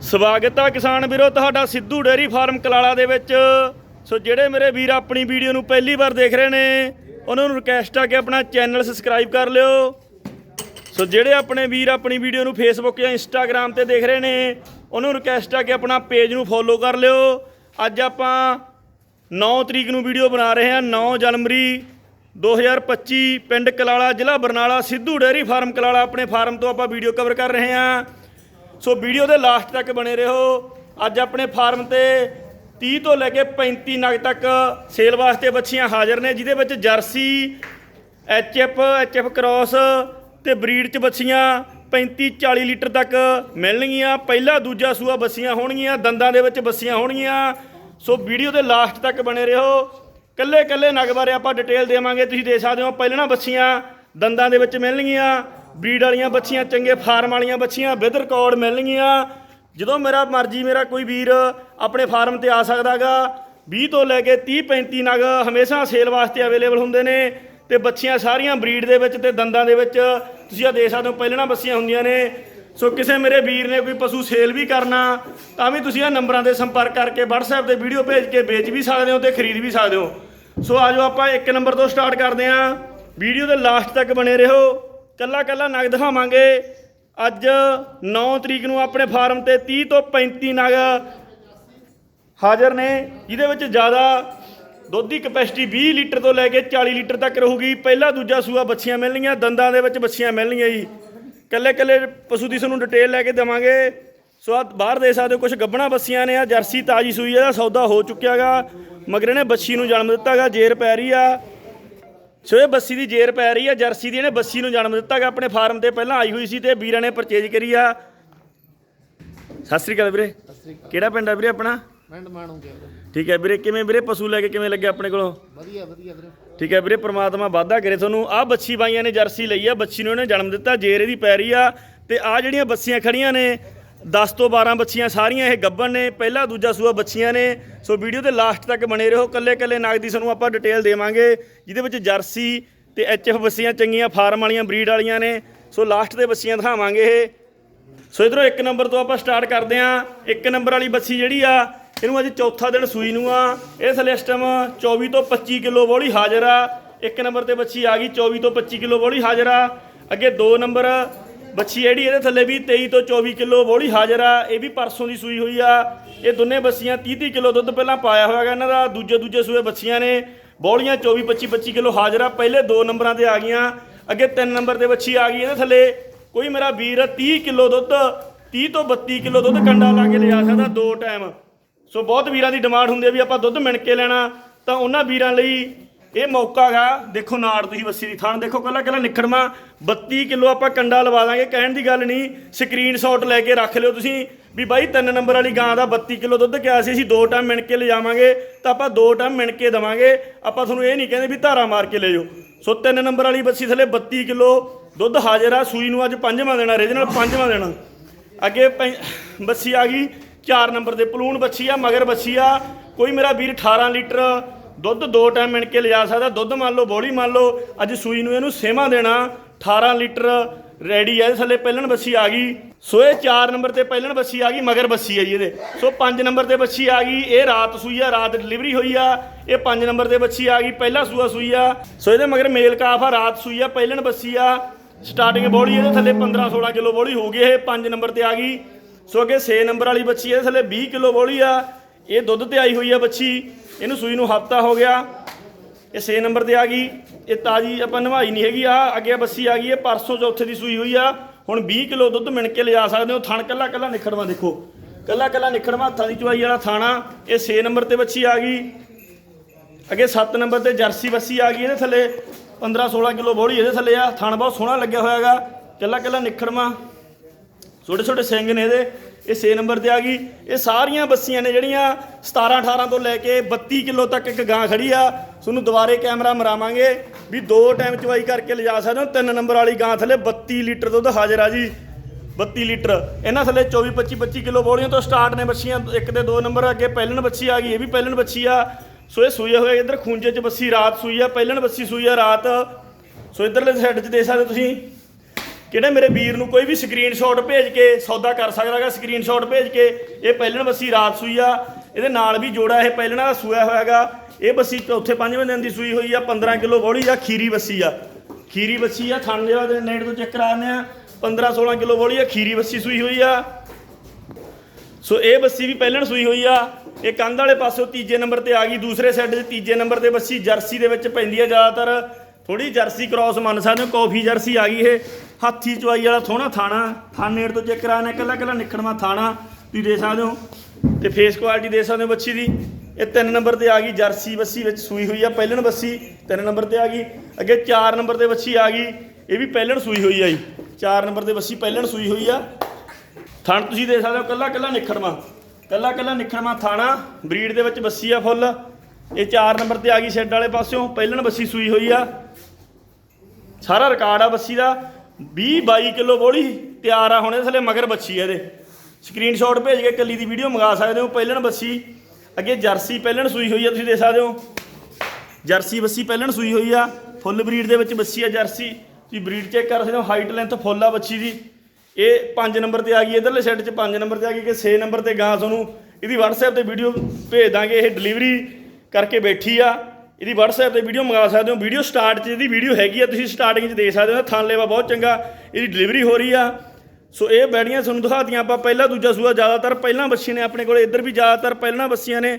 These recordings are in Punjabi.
ਸਵਾਗਤ ਆ ਕਿਸਾਨ ਵੀਰੋ, ਤੁਹਾਡਾ ਸਿੱਧੂ ਡੇਅਰੀ ਫਾਰਮ ਕਲਾਲਾ ਦੇ ਵਿੱਚ। ਸੋ ਜਿਹੜੇ ਮੇਰੇ ਵੀਰ ਆਪਣੀ ਵੀਡੀਓ ਨੂੰ ਪਹਿਲੀ ਵਾਰ ਦੇਖ ਰਹੇ ਨੇ, ਉਹਨਾਂ ਨੂੰ ਰਿਕਵੈਸਟ ਆ ਕਿ ਆਪਣਾ ਚੈਨਲ ਸਬਸਕ੍ਰਾਈਬ ਕਰ ਲਿਓ। ਸੋ ਜਿਹੜੇ ਆਪਣੇ ਵੀਰ ਆਪਣੀ ਵੀਡੀਓ ਨੂੰ ਫੇਸਬੁੱਕ ਜਾਂ ਇੰਸਟਾਗ੍ਰam ਤੇ ਦੇਖ ਰਹੇ ਨੇ, ਉਹਨਾਂ ਨੂੰ ਰਿਕਵੈਸਟ ਆ ਕਿ ਆਪਣਾ ਪੇਜ ਨੂੰ ਫੋਲੋ ਕਰ ਲਿਓ। ਅੱਜ ਆਪਾਂ 9 ਤਰੀਕ ਨੂੰ ਵੀਡੀਓ ਬਣਾ ਰਹੇ ਹਾਂ 9 ਜਨਵਰੀ 2025 ਪਿੰਡ ਕਲਾਲਾ ਜ਼ਿਲ੍ਹਾ ਬਰਨਾਲਾ, ਸਿੱਧੂ ਡੇਅਰੀ ਫਾਰਮ ਕਲਾਲਾ। ਆਪਣੇ ਫਾਰਮ ਤੋਂ ਆਪਾਂ ਵੀਡੀਓ ਕਵਰ ਕਰ ਰਹੇ ਹਾਂ। ਸੋ ਵੀਡੀਓ ਦੇ ਲਾਸਟ ਤੱਕ ਬਣੇ ਰਹੋ। ਅੱਜ ਆਪਣੇ ਫਾਰਮ ਤੇ 30 ਤੋਂ ਲੈ ਕੇ 35 ਨਗ ਤੱਕ ਸੇਲ ਵਾਸਤੇ ਬੱਚੀਆਂ ਹਾਜ਼ਰ ਨੇ, ਜਿਹਦੇ ਵਿੱਚ ਜਰਸੀ, ਐਚਐਫ ਐਚਐਫ ਕ੍ਰਾਸ ਤੇ ਬਰੀਡ ਚ ਬੱਚੀਆਂ 35 40 ਲੀਟਰ ਤੱਕ ਮਿਲਣਗੀਆਂ। ਪਹਿਲਾ ਦੂਜਾ ਸੂਆ ਬੱਸੀਆਂ ਹੋਣਗੀਆਂ, ਦੰਦਾਂ ਦੇ ਵਿੱਚ ਬੱਸੀਆਂ ਹੋਣਗੀਆਂ। ਸੋ ਵੀਡੀਓ ਦੇ ਲਾਸਟ ਤੱਕ ਬਣੇ ਰਹੋ। ਕੱਲੇ ਕੱਲੇ ਨਗ ਬਾਰੇ ਆਪਾਂ ਡਿਟੇਲ ਦੇਵਾਂਗੇ, ਤੁਸੀਂ ਦੇ ਸਕਦੇ ਹੋ। ਪਹਿਲਾਂ ਬੱਸੀਆਂ ਦੰਦਾਂ ਦੇ ਵਿੱਚ ਮਿਲਣਗੀਆਂ। ਬਰੀਡ ਵਾਲੀਆਂ ਬੱਚੀਆਂ, ਚੰਗੇ ਫਾਰਮ ਵਾਲੀਆਂ ਬੱਚੀਆਂ ਵਿਦ ਰਿਕਾਰਡ ਮਿਲਣਗੀਆਂ। ਜਦੋਂ ਮੇਰਾ ਮਰਜ਼ੀ ਮੇਰਾ ਕੋਈ ਵੀਰ ਆਪਣੇ ਫਾਰਮ ਤੇ ਆ ਸਕਦਾਗਾ 20 ਤੋਂ ਲੈ ਕੇ 30 35 ਨਗ ਹਮੇਸ਼ਾ ਸੇਲ ਵਾਸਤੇ ਅਵੇਲੇਬਲ ਹੁੰਦੇ ਨੇ ਤੇ ਬੱਚੀਆਂ ਸਾਰੀਆਂ ਬਰੀਡ ਦੇ ਵਿੱਚ ਤੇ ਦੰਦਾਂ ਦੇ ਵਿੱਚ, ਤੁਸੀਂ ਆ ਦੇਖ ਸਕਦੇ ਹੋ ਪਹਿਲਾਂ ਬੱਚੀਆਂ ਹੁੰਦੀਆਂ ਨੇ। ਸੋ ਕਿਸੇ ਮੇਰੇ ਵੀਰ ਨੇ ਕੋਈ ਪਸ਼ੂ ਸੇਲ ਵੀ ਕਰਨਾ, ਤਾਂ ਵੀ ਤੁਸੀਂ ਇਹ ਨੰਬਰਾਂ ਤੇ ਸੰਪਰਕ ਕਰਕੇ WhatsApp ਤੇ ਵੀਡੀਓ ਭੇਜ ਕੇ ਵੇਚ ਵੀ ਸਕਦੇ ਹੋ ਤੇ ਖਰੀਦ ਵੀ ਸਕਦੇ ਹੋ। ਸੋ ਆਜੋ ਆਪਾਂ ਇੱਕ ਨੰਬਰ ਤੋਂ ਸਟਾਰਟ ਕਰਦੇ ਹਾਂ। ਵੀਡੀਓ ਦੇ ਲਾਸਟ ਤੱਕ ਬਣੇ ਰਹੋ। ਕੱਲਾ ਕੱਲਾ ਨਗ ਦਿਖਾਵਾਂਗੇ। ਅੱਜ 9 ਤਰੀਕ ਨੂੰ ਆਪਣੇ ਫਾਰਮ ਤੇ 30 ਤੋਂ 35 ਨਗ ਹਾਜ਼ਰ ਨੇ, ਜਿਹਦੇ ਵਿੱਚ ਜ਼ਿਆਦਾ ਦੁੱਧ ਦੀ ਕਪੈਸਿਟੀ 20 ਲੀਟਰ ਤੋਂ ਲੈ ਕੇ 40 ਲੀਟਰ ਤੱਕ ਰਹੂਗੀ। ਪਹਿਲਾ ਦੂਜਾ ਸੂਆ ਬੱਚੀਆਂ ਮਿਲਣਗੀਆਂ ਦੰਦਾਂ ਦੇ ਵਿੱਚ ਬੱਚੀਆਂ ਮਿਲਣਗੀਆਂ ਜੀ। ਕੱਲੇ ਕੱਲੇ ਪਸ਼ੂ ਦੀ ਤੁਹਾਨੂੰ ਡਿਟੇਲ ਲੈ ਕੇ ਦੇਵਾਂਗੇ। ਸੋ ਆ ਬਾਹਰ ਦੇ ਸਕਦੇ ਹੋ ਕੁਝ ਗੱਬਣਾ ਬੱਸੀਆਂ ਨੇ ਆ ਜਰਸੀ ਤਾਜੀ ਸੂਈ ਇਹਦਾ ਸੌਦਾ ਹੋ ਚੁੱਕਿਆਗਾ। ਮਗਰ ਇਹਨੇ ਬੱਚੀ ਨੂੰ ਜਨਮ ਦਿੱਤਾਗਾ, ਜੇਰ ਪੈ ਰਹੀ ਆ। ਸੋ ਇਹ ਬੱਸੀ ਦੀ ਜੇਰ ਪੈ ਰਹੀ ਆ ਜਰਸੀ ਦੀ ਇਹਨੇ ਬੱਸੀ ਨੂੰ ਜਨਮ ਦਿੱਤਾਗਾ ਆਪਣੇ ਫਾਰਮ ਤੇ ਪਹਿਲਾਂ ਆਈ ਹੋਈ ਸੀ ਤੇ ਵੀਰਾਂ ਨੇ ਪਰਚੇਜ ਕਰੀ ਆ। ਸਤਿ ਸ੍ਰੀ ਅਕਾਲ ਵੀਰੇ। ਕਿਹੜਾ ਪਿੰਡ ਆ ਵੀਰੇ ਆਪਣਾ? ਪਿੰਡ ਮਾਣੂ ਗਿਆ ਠੀਕ ਹੈ ਵੀਰੇ ਕਿਵੇਂ ਵੀਰੇ ਪਸ਼ੂ ਲੈ ਕੇ ਕਿਵੇਂ ਲੱਗਿਆ ਆਪਣੇ ਕੋਲੋਂ? ਵਧੀਆ ਵਧੀਆ ਵੀਰੇ। ਠੀਕ ਹੈ ਵੀਰੇ ਪ੍ਰਮਾਤਮਾ ਵਾਧਾ ਕਰੇ ਤੁਹਾਨੂੰ। ਆਹ ਬੱਚੀ ਬਾਈਆਂ ਨੇ ਜਰਸੀ ਲਈ ਆ ਬੱਚੀ ਨੂੰ ਇਹਨੇ ਜਨਮ ਦਿੱਤਾ ਜੇਰ ਇਹਦੀ ਪੈ ਰਹੀ ਆ। ਤੇ ਆ ਜਿਹੜੀਆਂ ਬੱਚੀਆਂ ਖੜੀਆਂ ਨੇ 10 ਤੋਂ 12 ਬੱਚੀਆਂ ਸਾਰੀਆਂ ਇਹ ਗੱਬਣ ਨੇ, ਪਹਿਲਾ ਦੂਜਾ ਸੂਆ ਬੱਚੀਆਂ ਨੇ। ਸੋ ਵੀਡੀਓ ਦੇ ਲਾਸਟ ਤੱਕ ਬਣੇ ਰਹੋ ਕੱਲੇ ਕੱਲੇ ਨਗ ਦੀ ਤੁਹਾਨੂੰ ਆਪਾਂ ਡਿਟੇਲ ਦੇਵਾਂਗੇ, ਜਿਹਦੇ ਵਿੱਚ ਜਰਸੀ ਤੇ ਐਚਐਫ ਬੱਚੀਆਂ ਚੰਗੀਆਂ, ਫਾਰਮ ਵਾਲੀਆਂ, ਬਰੀਡ ਵਾਲੀਆਂ ਨੇ। ਸੋ ਲਾਸਟ ਦੇ ਬੱਚੀਆਂ ਦਿਖਾਵਾਂਗੇ ਇਹ। ਸੋ ਇਧਰੋਂ ਇੱਕ ਨੰਬਰ ਤੋਂ ਆਪਾਂ ਸਟਾਰਟ ਕਰਦੇ ਆਂ ਇੱਕ ਨੰਬਰ ਵਾਲੀ ਬੱਚੀ ਜਿਹੜੀ ਆ, ਇਹਨੂੰ ਅੱਜ ਚੌਥਾ ਦਿਨ ਸੂਈ ਨੂੰ ਆ। ਇਹ ਸਿਸਟਮ 24 ਤੋਂ 25 ਕਿਲੋ ਬੋਲੀ ਹਾਜ਼ਰ ਆ। ਇੱਕ ਨੰਬਰ ਤੇ ਬੱਚੀ ਆ ਗਈ 24 ਤੋਂ 25 ਕਿਲੋ ਬੋਲੀ ਹਾਜ਼ਰ ਆ। ਅੱਗੇ ਦੋ ਨੰਬਰ ਬੱਚੀ ਜਿਹੜੀ ਇਹਦੇ ਥੱਲੇ ਵੀ 23 ਤੋਂ 24 ਕਿਲੋ ਬੋਲੀ ਹਾਜ਼ਰ ਆ, ਇਹ ਵੀ ਪਰਸੋਂ ਦੀ ਸੂਈ ਹੋਈ ਆ। ਇਹ ਦੋਨੇ ਬੱਚੀਆਂ 30 30 ਕਿਲੋ ਦੁੱਧ ਪਹਿਲਾਂ ਪਾਇਆ ਹੋਇਆਗਾ ਇਹਨਾਂ ਦਾ, ਦੂਜੇ ਦੂਜੇ ਸੂਏ ਬੱਚੀਆਂ ਨੇ। ਬੋਲੀਆਂ 24 25 25 ਕਿਲੋ ਹਾਜ਼ਰ ਆ, ਪਹਿਲੇ ਦੋ ਨੰਬਰਾਂ ਤੇ ਆ ਗਈਆਂ। ਅੱਗੇ ਤਿੰਨ ਨੰਬਰ ਤੇ ਬੱਚੀ ਆ ਗਈ ਇਹਦੇ ਥੱਲੇ। ਕੋਈ ਮੇਰਾ ਵੀਰ 30 ਕਿਲੋ ਦੁੱਧ 30 ਤੋਂ 32 ਕਿਲੋ ਦੁੱਧ ਕੰਡਾ ਲਾ ਕੇ ਲਿਆ ਸਕਦਾ ਦੋ ਟਾਈਮ। ਸੋ ਬਹੁਤ ਵੀਰਾਂ ਦੀ ਡਿਮਾਂਡ ਹੁੰਦੀ ਹੈ ਵੀ ਆਪਾਂ ਦੁੱਧ ਮਿਣ ਕੇ ਲੈਣਾ, ਤਾਂ ਉਹਨਾਂ ਵੀਰਾਂ ਲਈ ਇਹ ਮੌਕਾ ਹੈਗਾ, ਦੇਖੋ ਨਾੜ ਤੁਸੀਂ ਬੱਸੀ ਦੀ ਥਾਣ ਦੇਖੋ ਕੱਲਾ ਕੱਲਾ ਨਿਖੜਮਾ 32 ਕਿਲੋ ਆਪਾਂ ਕੰਡਾ ਲਵਾ ਦਾਂਗੇ, ਕਹਿਣ ਦੀ ਗੱਲ ਨਹੀਂ ਸਕਰੀਨਸ਼ਾਟ ਲੈ ਕੇ ਰੱਖ ਲਿਓ ਤੁਸੀਂ, ਵੀ ਬਾਈ ਤਿੰਨ ਨੰਬਰ ਵਾਲੀ ਗਾਂ ਦਾ 32 ਕਿਲੋ ਦੁੱਧ ਕਿਹਾ ਸੀ, ਅਸੀਂ ਦੋ ਟਾਈਮ ਮਿਣ ਕੇ ਲਿਜਾਵਾਂਗੇ, ਤਾਂ ਆਪਾਂ ਦੋ ਟਾਈਮ ਮਿਣ ਕੇ ਦਵਾਂਗੇ, ਆਪਾਂ ਤੁਹਾਨੂੰ ਇਹ ਨਹੀਂ ਕਹਿੰਦੇ ਵੀ ਧਾਰਾ ਮਾਰ ਕੇ ਲੈ ਜਾਓ। ਸੋ ਤਿੰਨ ਨੰਬਰ ਵਾਲੀ ਬੱਸੀ ਥੱਲੇ 32 ਕਿਲੋ ਦੁੱਧ ਹਾਜ਼ਰ ਆ, ਸੂਈ ਨੂੰ ਅੱਜ ਪੰਜਵਾਂ ਦੇਣਾ ਰੀਜਨਲ ਪੰਜਵਾਂ ਦੇਣਾ। ਅੱਗੇ ਪੈ- ਬੱਸੀ ਆ ਗਈ 4 ਨੰਬਰ ਤੇ ਪਲੂਣ ਬੱਸੀ ਆ, ਮਗਰ ਬੱਸੀ ਆ, ਕੋਈ ਮੇਰਾ ਵੀਰ 18 ਲੀਟਰ ਦੁੱਧ ਦੋ ਟਾਈਮ ਮਿਣ ਕੇ ਲਿਜਾ ਸਕਦਾ। ਦੁੱਧ ਮੰਨ ਲਓ ਬੋਲੀ ਮੰਨ ਲਓ, ਅੱਜ ਸੂਈ ਨੂੰ ਇਹਨੂੰ ਸੇਵਾ ਦੇਣਾ। 18 ਲੀਟਰ ਰੈਡੀ ਹੈ ਇਹਦੇ ਥੱਲੇ ਪਹਿਲਣ ਬੱਸੀ ਆ ਗਈ। ਸੋ ਇਹ 4 ਨੰਬਰ ਤੇ ਪਹਿਲਣ ਬੱਸੀ ਆ ਗਈ, ਮਗਰ ਬੱਸੀ ਆ ਜੀ ਇਹਦੇ। ਸੋ 5 ਨੰਬਰ ਤੇ ਬੱਸੀ ਆ ਗਈ, ਇਹ ਰਾਤ ਸੂਈ ਆ, ਰਾਤ ਡਿਲੀਵਰੀ ਹੋਈ ਆ। ਇਹ 5 ਨੰਬਰ ਤੇ ਬੱਸੀ ਆ ਗਈ, ਪਹਿਲਾ ਸੂਆ ਸੂਈ ਆ। ਸੋ ਇਹਦੇ ਮਗਰ ਮੇਲ ਕਾਫ ਆ, ਰਾਤ ਸੂਈ ਆ, ਪਹਿਲਣ ਬੱਸੀ ਆ। ਸਟਾਰਟਿੰਗ ਬੋਲੀ ਇਹਦੇ ਥੱਲੇ 15 16 ਕਿਲੋ ਬੋਲੀ ਹੋ ਗਈ, ਇਹ 5 ਨੰਬਰ ਤੇ ਆ ਗਈ। ਸੋ ਅੱਗੇ 6 ਨੰਬਰ ਵਾਲੀ ਬੱਚੀ ਇਹਦੇ ਥੱਲੇ 20 ਕਿਲੋ ਬੋਲੀ ਆ। ਇਹ ਦੁੱਧ ਤੇ ਆਈ ਹੋਈ ਆ ਬੱਚੀ ਇਹਨੂੰ ਸੂਈ ਨੂੰ ਹਫਤਾ ਹੋ ਗਿਆ, ਇਹ 6 ਨੰਬਰ ਤੇ ਆ ਗਈ, ਇਹ ਤਾਜੀ ਆਪਾਂ ਨਵਾਈ ਨਹੀਂ ਹੈਗੀ ਆ ਅੱਗੇ ਬੱਸੀ ਆ ਗਈ, ਇਹ ਪਰਸੋਂ ਚੌਥੇ ਦੀ ਸੂਈ ਹੋਈ ਆ, ਹੁਣ 20 ਕਿਲੋ ਦੁੱਧ ਮਿਣ ਕੇ ਲਿਜਾ ਸਕਦੇ ਹੋ, ਥਣ ਕੱਲਾ ਕੱਲਾ ਨਿਖੜਵਾ ਦੇਖੋ, ਕੱਲਾ ਕੱਲਾ ਨਿਖੜਵਾ ਹੱਥਾਂ ਦੀ ਚੁਆਈ ਵਾਲਾ ਥਾਣਾ, ਇਹ 6 ਨੰਬਰ ਤੇ ਬੱਚੀ ਆ ਗਈ, ਅੱਗੇ 7 ਨੰਬਰ ਤੇ ਜਰਸੀ ਬੱਸੀ ਆ ਗਈ, ਇਹਦੇ ਥੱਲੇ 15 16 ਕਿਲੋ ਬੋੜੀ ਇਹਦੇ ਥੱਲੇ ਆ, ਥਣ ਬਹੁਤ ਸੋਹਣਾ ਲੱਗਿਆ ਹੋਇਆਗਾ ਕੱਲਾ ਕੱਲਾ ਨਿਖੜਵਾ, ਛੋਟੇ ਛੋਟੇ ਸਿੰਘ ਨੇ ਇਹਦੇ ਇਹ 6 ਨੰਬਰ ਤੇ ਆ ਗਈ। ਇਹ ਸਾਰੀਆਂ ਬੱਸੀਆਂ ਨੇ ਜਿਹੜੀਆਂ 17 18 ਤੋਂ ਲੈ ਕੇ 32 ਕਿਲੋ ਤੱਕ ਇੱਕ ਗਾਂ ਖੜੀ ਆ। ਤੁਹਾਨੂੰ ਦੁਬਾਰੇ ਕੈਮਰਾ ਮਰਾਵਾਂਗੇ ਵੀ ਦੋ ਟਾਈਮ ਚਵਾਈ ਕਰਕੇ ਲਿਜਾ ਸਕਦੇ ਹੋ। ਤਿੰਨ ਨੰਬਰ ਵਾਲੀ ਗਾਂ ਥੱਲੇ 32 ਲੀਟਰ ਦੁੱਧ ਹਾਜ਼ਰ ਆ ਜੀ। 32 ਲੀਟਰ। ਇਹਨਾਂ ਥੱਲੇ 24 25 25 ਕਿਲੋ ਬੋਲੀਆਂ ਤੋਂ ਸਟਾਰਟ ਨੇ ਬੱਚੀਆਂ ਇੱਕ ਤੇ ਦੋ ਨੰਬਰ ਅੱਗੇ ਪਹਿਲਣ ਬੱਚੀ ਆ ਗਈ, ਇਹ ਵੀ ਪਹਿਲਣ ਬੱਚੀ ਆ। ਸੋ ਇਹ ਸੂਏ ਹੋਏ ਇਧਰ ਖੂੰਜੇ 'ਚ ਬੱਸੀ ਰਾਤ ਸੂਈ ਆ, ਪਹਿਲਣ ਬੱਸੀ ਸੂਈ ਆ ਰਾਤ। ਸੋ ਇਧਰਲੇ ਸਾਈਡ 'ਚ ਦੇ ਸਕਦੇ ਤੁਸੀਂ। ਕਿਹੜੇ ਮੇਰੇ ਵੀਰ ਨੂੰ ਕੋਈ ਵੀ ਸਕਰੀਨਸ਼ਾਟ ਭੇਜ ਕੇ ਸੌਦਾ ਕਰ ਸਕਦਾ ਹੈਗਾ ਸਕਰੀਨਸ਼ਾਟ ਭੇਜ ਕੇ, ਇਹ ਪਹਿਲਣ ਬੱਸੀ ਰਾਤ ਸੂਈ ਆ, ਇਹਦੇ ਨਾਲ ਵੀ ਜੋੜਾ ਇਹ ਪਹਿਲਣਾ ਦਾ ਸੂਇਆ ਹੋਇਆਗਾ ਇਹ ਬੱਸੀ ਚੌਥੇ ਪੰਜਵੇਂ ਦਿਨ ਦੀ ਸੂਈ ਹੋਈ ਆ 15 ਕਿਲੋ ਬੋੜੀ ਆ, ਖੀਰੀ ਬੱਸੀ ਆ। ਖੀਰੀ ਬੱਸੀ ਆ ਥਣ ਦੇਵਾ ਦੇ ਨੇੜ ਤੋਂ ਚੈੱਕ ਕਰਾਉਂਦੇ ਆ 15 16 ਕਿਲੋ ਬੋੜੀ ਆ, ਖੀਰੀ ਬੱਸੀ ਸੂਈ ਹੋਈ ਆ। ਸੋ ਇਹ ਬੱਸੀ ਵੀ ਪਹਿਲਣ ਸੂਈ ਹੋਈ ਆ, ਇਹ ਕੰਧ ਵਾਲੇ ਪਾਸੋਂ ਤੀਜੇ ਨੰਬਰ ਤੇ ਆ ਗਈ, ਦੂਸਰੇ ਸਾਈਡ ਤੇ ਤੀਜੇ ਨੰਬਰ ਤੇ ਬੱਸੀ ਜਰਸੀ ਦੇ ਵਿੱਚ ਪੈਂਦੀ ਆ ਜ਼ਿਆਦਾਤਰ ਥੋੜੀ ਜਰਸੀ ਕ੍ਰਾਸ ਮੰਨ ਸਕਦੇ ਹੋ, ਕਾਫੀ ਜਰਸੀ ਆ ਗਈ ਇਹ। ਹਾਥੀ ਚਵਾਈ ਵਾਲਾ ਥੋਣਾ, ਥਾਣਾ ਥਾਨੇੜ ਤੋਂ ਚੈੱਕ ਕਰਾਣਾ ਕੱਲਾ ਕੱਲਾ ਨਿਖੜਵਾ ਥਾਣਾ ਤੁਸੀਂ ਦੇ ਸਕਦੇ ਹੋ। ਤੇ ਫੇਸ ਕੁਆਲਿਟੀ ਦੇ ਸਕਦੇ ਹੋ ਬੱਚੀ ਦੀ। ਇਹ ਤਿੰਨ ਨੰਬਰ ਤੇ ਆ ਗਈ, ਜਰਸੀ ਬੱਸੀ ਵਿੱਚ ਸੂਈ ਹੋਈ ਆ, ਪਹਿਲਣ ਬੱਸੀ ਤਿੰਨ ਨੰਬਰ ਤੇ ਆ ਗਈ। ਅੱਗੇ ਚਾਰ ਨੰਬਰ ਤੇ ਬੱਚੀ ਆ ਗਈ, ਇਹ ਵੀ ਪਹਿਲਣ ਸੂਈ ਹੋਈ ਆ ਜੀ। ਚਾਰ ਨੰਬਰ ਤੇ ਬੱਸੀ ਪਹਿਲਣ ਸੂਈ ਹੋਈ ਆ। ਥਣ ਤੁਸੀਂ ਦੇ ਸਕਦੇ ਹੋ ਕੱਲਾ ਕੱਲਾ ਨਿਖੜਵਾ ਕੱਲਾ ਕੱਲਾ ਨਿਖੜਵਾ ਥਾਣਾ, ਬਰੀਡ ਦੇ ਵਿੱਚ ਬੱਸੀ ਆ ਫੁੱਲ। ਇਹ 4 ਨੰਬਰ ਤੇ ਆ ਗਈ ਸ਼ੈੱਡ ਵਾਲੇ ਪਾਸਿਓਂ, ਪਹਿਲਣ ਬੱਸੀ ਸੂਈ ਹੋਈ ਆ। ਸਾਰਾ ਰਿਕਾਰਡ ਆ ਬੱਸੀ ਦਾ। 20 22 ਕਿਲੋ ਬੋਲੀ, ਤਿਆਰ ਆ ਹੁਣੇ ਥਲੇ ਮਗਰ ਬੱਛੀ ਆ ਇਹਦੇ। ਸਕਰੀਨਸ਼ਾਟ ਭੇਜ ਕੇ ਕੱਲੀ ਦੀ ਵੀਡੀਓ ਮੰਗਾ ਸਕਦੇ ਹੋ। ਪਹਿਲਣ ਬੱਸੀ, ਅੱਗੇ ਜਰਸੀ ਪਹਿਲਣ ਸੂਈ ਹੋਈ ਆ, ਤੁਸੀਂ ਦੇਖ ਸਕਦੇ ਹੋ। ਜਰਸੀ ਬੱਸੀ ਪਹਿਲਣ ਸੂਈ ਹੋਈ ਆ। ਫੁੱਲ ਬਰੀਡ ਦੇ ਵਿੱਚ ਬੱਸੀ ਆ ਜਰਸੀ। ਤੁਸੀਂ ਬਰੀਡ ਚੈੱਕ ਕਰ ਸਕਦੇ ਹੋ ਹਾਈਟ ਲੈਂਥ ਫੁੱਲ ਆ ਬੱਚੀ ਦੀ। ਇਹ 5 ਨੰਬਰ ਤੇ ਆ ਗਈ, ਇਧਰਲੇ ਸਾਈਡ 'ਚ 5 ਨੰਬਰ ਤੇ ਆ ਗਈ ਕਿ 6 ਨੰਬਰ ਤੇ ਗਾਂ ਤੁਹਾਨੂੰ ਇਹਦੀ WhatsApp ਤੇ ਵੀਡੀਓ ਭੇਜ ਦਾਂਗੇ। ਇਹ ਡਿਲੀਵਰੀ ਕਰਕੇ ਬੈਠੀ ਆ। ਇਹਦੀ WhatsApp ਤੇ ਵੀਡੀਓ ਮੰਗਾ ਸਕਦੇ ਹੋ। ਵੀਡੀਓ ਸਟਾਰਟ 'ਚ ਇਹਦੀ ਵੀਡੀਓ ਹੈਗੀ ਆ, ਤੁਸੀਂ ਸਟਾਰਟਿੰਗ 'ਚ ਦੇਖ ਸਕਦੇ ਹੋ। ਥਣ ਬਹੁਤ ਚੰਗਾ, ਇਹਦੀ ਡਿਲੀਵਰੀ ਹੋ ਰਹੀ ਆ। ਸੋ ਇਹ ਬੈੜੀਆਂ ਤੁਹਾਨੂੰ ਦਿਖਾਤੀਆਂ ਆਪਾਂ, ਪਹਿਲਾ ਦੂਜਾ ਸੂਆ ਜ਼ਿਆਦਾਤਰ ਪਹਿਲਾਂ ਬੱਚੀ ਨੇ ਆਪਣੇ ਕੋਲ, ਇੱਧਰ ਵੀ ਜ਼ਿਆਦਾਤਰ ਪਹਿਲਾਂ ਬੱਸੀਆਂ ਨੇ।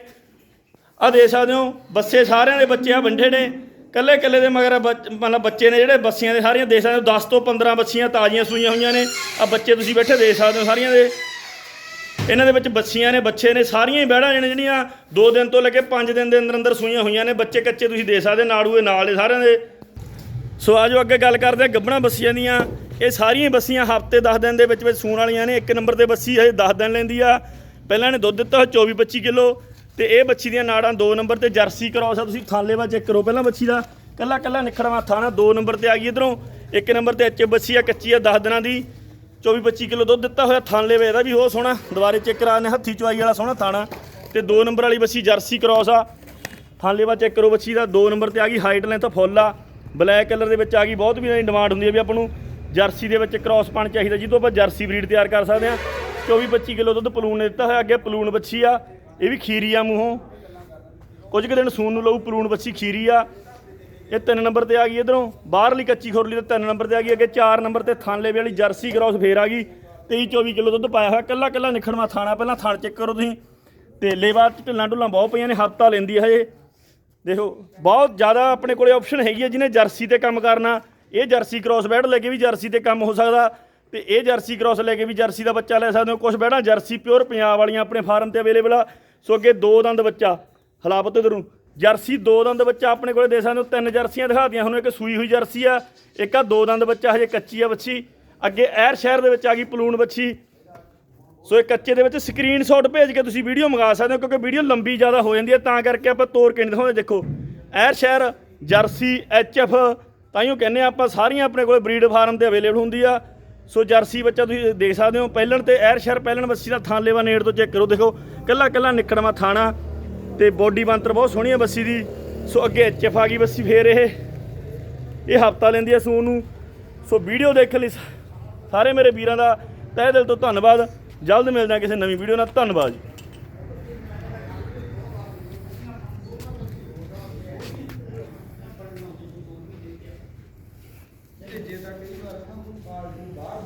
ਆ ਦੇਖ ਸਕਦੇ ਹੋ ਬੱਸੇ ਸਾਰਿਆਂ ਦੇ ਬੱਚੇ ਆ, ਵੰਡੇ ਨੇ। ਕੱਲੇ ਕੱਲੇ ਦੇ ਮਗਰ ਬੱਚ- ਮਤਲਬ ਬੱਚੇ ਨੇ ਜਿਹੜੇ ਬੱਸੀਆਂ ਦੇ ਸਾਰੀਆਂ ਦੇਖ ਸਕਦੇ ਹੋ 10 ਤੋਂ 15 ਬੱਸੀਆਂ ਤਾਜ਼ੀਆਂ ਸੂਈਆਂ ਹੋਈਆਂ ਨੇ। ਆ ਬੱਚੇ ਤੁਸੀਂ ਬੈਠੇ ਦੇਖ ਸਕਦੇ ਹੋ ਸਾਰੀਆਂ ਦੇ। ਇਹਨਾਂ ਦੇ ਵਿੱਚ ਬੱਸੀਆਂ ਨੇ, ਬੱਚੇ ਨੇ, ਸਾਰੀਆਂ ਹੀ ਬਹਿੜਾਂ ਨੇ ਜਿਹੜੀਆਂ 2 ਦਿਨ ਤੋਂ ਲੈ ਕੇ 5 ਦਿਨ ਦੇ ਅੰਦਰ ਅੰਦਰ ਸੂਈਆਂ ਹੋਈਆਂ ਨੇ। ਬੱਚੇ ਕੱਚੇ ਤੁਸੀਂ ਦੇ ਸਕਦੇ ਨਾੜੂਏ ਨਾਲ ਦੇ ਸਾਰਿਆਂ ਦੇ। ਸੋ ਆਜੋ ਅੱਗੇ ਗੱਲ ਕਰਦੇ ਆ ਗੱਬਣਾ ਬੱਸੀਆਂ ਦੀਆਂ। ਇਹ ਸਾਰੀਆਂ ਬੱਸੀਆਂ ਹਫ਼ਤੇ 10 ਦਿਨ ਦੇ ਵਿੱਚ ਵਿੱਚ ਸੂਣ ਵਾਲੀਆਂ ਨੇ। ਇੱਕ ਨੰਬਰ ਤੇ ਬੱਸੀ ਹਜੇ 10 ਦਿਨ ਲੈਂਦੀ ਆ। ਪਹਿਲਾਂ ਨੇ ਦੁੱਧ ਦਿੱਤਾ 24 25 ਕਿਲੋ। ਤੇ ਇਹ ਬੱਚੀ ਦੀਆਂ ਨਾੜਾਂ 2 ਨੰਬਰ ਤੇ ਜਰਸੀ ਕਰਾਉਸ ਆ ਤੁਸੀਂ ਥਾਲੇ ਚੈੱਕ ਕਰੋ ਪਹਿਲਾਂ ਬੱਚੀ ਦਾ। ਕੱਲਾ ਕੱਲਾ ਨਿਖੜਵਾ ਥਾਣਾ 2 ਨੰਬਰ ਤੇ ਆ ਗਈ ਇਧਰੋਂ। ਇੱਕ ਨੰਬਰ ਤੇ ਐਚ ਬੱਸੀ ਆ ਕੱਚੀ ਆ 10 ਦਿਨਾਂ ਦੀ। 24 25 ਕਿਲੋ ਦੁੱਧ ਦਿੱਤਾ ਹੋਇਆ ਥਾਲੇ ਵੇ ਇਹਦਾ ਵੀ ਉਹ ਸੋਹਣਾ। ਦੁਬਾਰੇ ਚੈੱਕ ਕਰਾਣੇ ਹੱਥੀ ਚੁਆਈ ਵਾਲਾ ਸੋਹਣਾ ਥਾਣਾ। ਤੇ 2 ਨੰਬਰ ਵਾਲੀ ਬੱਸੀ ਜਰਸੀ ਕਰਾਉਸ ਆ। ਥਾਲੇ ਵਾ ਚੈੱਕ ਕਰੋ ਬੱਚੀ ਦਾ 2 ਨੰਬਰ ਤੇ ਆ ਗਈ, ਹਾਈਟ ਲੈਂਥ ਫੁੱਲ ਆ। ਬਲੈਕ ਕਲਰ ਦੇ ਵਿੱਚ ਆ ਗਈ, ਬਹੁਤ ਵੀ ਡਿਮਾਂਡ ਹੁੰਦੀ ਹੈ ਵੀ ਆਪਾਂ ਨੂੰ ਜਰਸੀ ਦੇ ਵਿੱਚ ਕ੍ਰਾਸ ਪਾਣ ਚਾਹੀਦਾ ਜਿੱਦੋਂ ਆਪਾਂ ਜਰਸੀ ਬਰੀਡ ਤਿਆਰ ਕਰ ਸਕਦੇ ਆ 24 25 ਕਿਲੋ ਦੁੱਧ ਪਲੂਣ ਨੇ ਦਿੱਤਾ ਹੋਇਆ, ਅੱਗੇ ਪਲੂਣ ਬੱਚੀ ਆ, ਇਹ ਵੀ ਖੀਰੀ ਆ ਮੂੰਹੋਂ। ਕੁਝ ਕੁ ਦਿਨ ਸੂਣ ਨੂੰ ਲਊ ਪਲੂਣ ਬੱਚੀ ਖੀਰੀ ਆ। ਇਹ ਤਿੰਨ ਨੰਬਰ ਤੇ ਆ ਗਈ ਇਧਰੋਂ। ਬਾਹਰਲੀ ਕੱਚੀ ਖੁਰਲੀ ਤੇ ਤਿੰਨ ਨੰਬਰ ਤੇ ਆ ਗਈ, ਅੱਗੇ ਚਾਰ ਨੰਬਰ ਤੇ ਥਾਨਲੇ ਵਾਲੀ ਜਰਸੀ ਕ੍ਰਾਸ ਫੇਰ ਆ ਗਈ। 23 24 ਕਿਲੋ ਦੁੱਧ ਪਾਇਆ ਹੋਇਆ, ਕੱਲਾ ਕੱਲਾ ਨਿਖੜਵਾ ਥਾਣਾ, ਪਹਿਲਾਂ ਥਣ ਚੈੱਕ ਕਰੋ ਤੁਸੀਂ। ਤੇ ਲੇਵਾ ਢਿੱਲਾਂ ਢੁੱਲਾਂ ਬਹੁਤ ਪਈਆਂ ਨੇ ਹਫਤਾ ਲੈਂਦੀ ਹੈ ਹਜੇ। ਦੇਖੋ, ਬਹੁਤ ਜ਼ਿਆਦਾ ਆਪਣੇ ਕੋਲੇ ਆਪਸ਼ਨ ਹੈਗੀ ਹੈ ਜਿਹਨੇ ਜਰਸੀ ਤੇ ਕੰਮ ਕਰਨਾ। ਇਹ ਜਰਸੀ ਕ੍ਰਾਸ ਬੈਡ ਲੈ ਕੇ ਵੀ ਜਰਸੀ ਤੇ ਕੰਮ ਹੋ ਸਕਦਾ। ਤੇ ਇਹ ਜਰਸੀ ਕ੍ਰਾਸ ਲੈ ਕੇ ਵੀ ਜਰਸੀ ਦਾ ਬੱਚਾ ਲੈ ਸਕਦੇ ਹੋ। ਕੁਝ ਬੈਡਾਂ ਜਰਸੀ ਪਿਓਰ ਪੰਜਾਬ ਵਾਲੀਆਂ ਆਪਣੇ ਫਾਰਮ ਤੇ ਅਵੇਲੇਬਲ ਆ। ਸੋ ਅੱਗੇ ਦੋ ਦੰਦ ਬੱਚਾ ਹਲਾਬਤ ਇਧਰ। ਜਰਸੀ, ਦੋ ਦੰਦ ਬੱਚਾ ਆਪਣੇ ਕੋਲੇ ਦੇ ਸਕਦੇ ਹੋ, ਤਿੰਨ ਜਰਸੀਆਂ ਦਿਖਾਤੀਆਂ ਤੁਹਾਨੂੰ ਇੱਕ ਸੂਈ ਹੋਈ ਜਰਸੀ ਆ, ਇੱਕ ਆ ਦੋ ਦੰਦ ਬੱਚਾ, ਹਜੇ ਕੱਚੀ ਆ ਬੱਚੀ। ਅੱਗੇ ਐਰ ਸ਼ਹਿਰ ਦੇ ਵਿੱਚ ਆ ਗਈ ਪਲੂਣ ਬੱਚੀ। ਸੋ ਇਹ ਕੱਚੇ ਦੇ ਵਿੱਚ ਸਕਰੀਨਸ਼ਾਟ ਭੇਜ ਕੇ ਤੁਸੀਂ ਵੀਡੀਓ ਮੰਗਾ ਸਕਦੇ ਹੋ, ਕਿਉਂਕਿ ਵੀਡੀਓ ਲੰਬੀ ਜ਼ਿਆਦਾ ਹੋ ਜਾਂਦੀ ਹੈ ਤਾਂ ਕਰਕੇ ਆਪਾਂ ਤੋਰ ਕੇ ਨਹੀਂ ਦਿਖਾਉਂਦੇ। ਦੇਖੋ, ਐਰ ਸ਼ਹਿਰ, ਜਰਸੀ ਐਚਐਫ ਤਾਈਓ ਕਹਿੰਦੇ ਆ ਆਪਾਂ ਸਾਰੀਆਂ ਆਪਣੇ ਕੋਲ ਬਰੀਡ ਫਾਰਮ ਤੇ ਅਵੇਲੇਬਲ ਹੁੰਦੀ ਆ। ਸੋ ਜਰਸੀ ਬੱਚਾ ਤੁਸੀਂ ਦੇਖ ਸਕਦੇ ਹੋ, ਪਹਿਲਣ ਤੇ ਐਰ ਸ਼ਹਿਰ ਪਹਿਲਣ ਬੱਸੀ ਦਾ ਥਾਂ ਲੇਵਾ ਨੇੜ ਤੋਂ ਚੈੱਕ ਕਰੋ, ਦੇਖੋ ਕੱਲਾ ਕੱਲਾ ਨਿਕੜਵਾ ਥਾਣਾ। ਤੇ ਬੋਡੀ ਬੰਤਰ ਬਹੁਤ ਸੋਹਣੀ ਆ ਬੱਸੀ ਦੀ। ਸੋ ਅੱਗੇ ਐਚਐਫ ਆ ਗਈ ਬੱਸੀ ਫੇਰ ਇਹ। ਇਹ ਹਫਤਾ ਲੈਂਦੀ ਆ ਸੂਨ ਨੂੰ। ਸੋ ਵੀਡੀਓ ਦੇਖਣ ਲਈ ਸਾਰੇ ਮੇਰੇ ਵੀਰਾਂ ਦਾ ਤਹਿ ਦਿਲ ਤੋਂ ਧੰਨਵਾਦ। ਜਲਦ ਮਿਲਦੇ ਹਾਂ ਕਿਸੇ ਨਵੀਂ ਵੀਡੀਓ ਨਾਲ। ਧੰਨਵਾਦ ਜੀ।